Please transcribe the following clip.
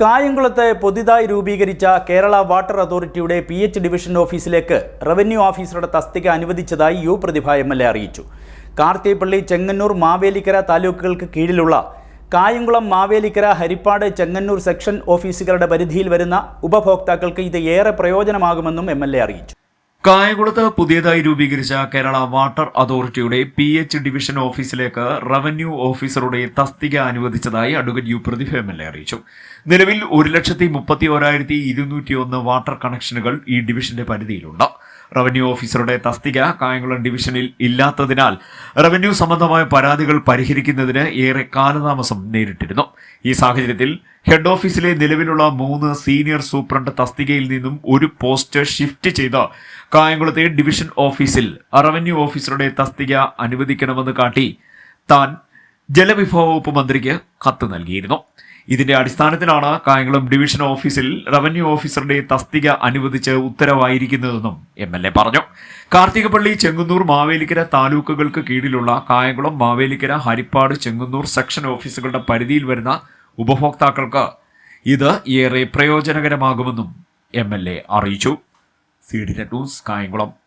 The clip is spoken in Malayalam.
കായംകുളത്ത് പുതിയതായി രൂപീകരിച്ച കേരള വാട്ടർ അതോറിറ്റിയുടെ പി എച്ച് ഡിവിഷൻ ഓഫീസിലേക്ക് റവന്യൂ ഓഫീസറുടെ തസ്തിക അനുവദിച്ചതായി U Prathibha M L A അറിയിച്ചു. കാർത്തിപ്പള്ളി ചെങ്ങന്നൂർ മാവേലിക്കര താലൂക്കുകൾക്ക് കീഴിലുള്ള കായംകുളം മാവേലിക്കര ഹരിപ്പാട് ചെങ്ങന്നൂർ സെക്ഷൻ ഓഫീസുകളുടെ പരിധിയിൽ വരുന്ന ഉപഭോക്താക്കൾക്ക് ഇത് ഏറെ പ്രയോജനമാകുമെന്നും എം അറിയിച്ചു. കായംകുളത്ത് പുതിയതായി രൂപീകരിച്ച കേരള വാട്ടർ അതോറിറ്റിയുടെ പി എച്ച് ഡിവിഷൻ ഓഫീസിലേക്ക് റവന്യൂ ഓഫീസറുടെ തസ്തിക അനുവദിച്ചതായി advocate U Prathibha M L A അറിയിച്ചു. നിലവിൽ ഒരു ലക്ഷത്തി മുപ്പത്തി ഓരായിരത്തി ഇരുന്നൂറ്റി ഒന്ന് വാട്ടർ കണക്ഷനുകൾ ഈ ഡിവിഷന്റെ പരിധിയിലുണ്ട്. റവന്യൂ ഓഫീസറുടെ തസ്തിക കായംകുളം ഡിവിഷനിൽ ഇല്ലാത്തതിനാൽ റവന്യൂ സംബന്ധമായ പരാതികൾ പരിഹരിക്കുന്നതിന് ഏറെ കാലതാമസം നേരിട്ടിരുന്നു. ഈ സാഹചര്യത്തിൽ ഹെഡ് ഓഫീസിലെ നിലവിലുള്ള മൂന്ന് സീനിയർ സൂപ്രണ്ട് തസ്തികയിൽ നിന്നും ഒരു പോസ്റ്റ് ഷിഫ്റ്റ് ചെയ്ത് കായംകുളത്തെ ഡിവിഷൻ ഓഫീസിൽ റവന്യൂ ഓഫീസറുടെ തസ്തിക അനുവദിക്കണമെന്ന് കാട്ടി താൻ ജലവിഭവ വകുപ്പ് മന്ത്രിക്ക് കത്ത് നൽകിയിരുന്നു. ഇതിന്റെ അടിസ്ഥാനത്തിലാണ് കായംകുളം ഡിവിഷൻ ഓഫീസിൽ റവന്യൂ ഓഫീസറുടെ തസ്തിക അനുവദിച്ച് ഉത്തരവായിരിക്കുന്നതെന്നും എം എൽ എ പറഞ്ഞു. കാർത്തികപ്പള്ളി ചെങ്ങന്നൂർ മാവേലിക്കര താലൂക്കുകൾക്ക് കീഴിലുള്ള കായംകുളം മാവേലിക്കര ഹരിപ്പാട് ചെങ്ങന്നൂർ സെക്ഷൻ ഓഫീസുകളുടെ പരിധിയിൽ വരുന്ന ഉപഭോക്താക്കൾക്ക് ഇത് ഏറെ പ്രയോജനകരമാകുമെന്നും എം എൽ എ അറിയിച്ചു. C D news Kayamkulam.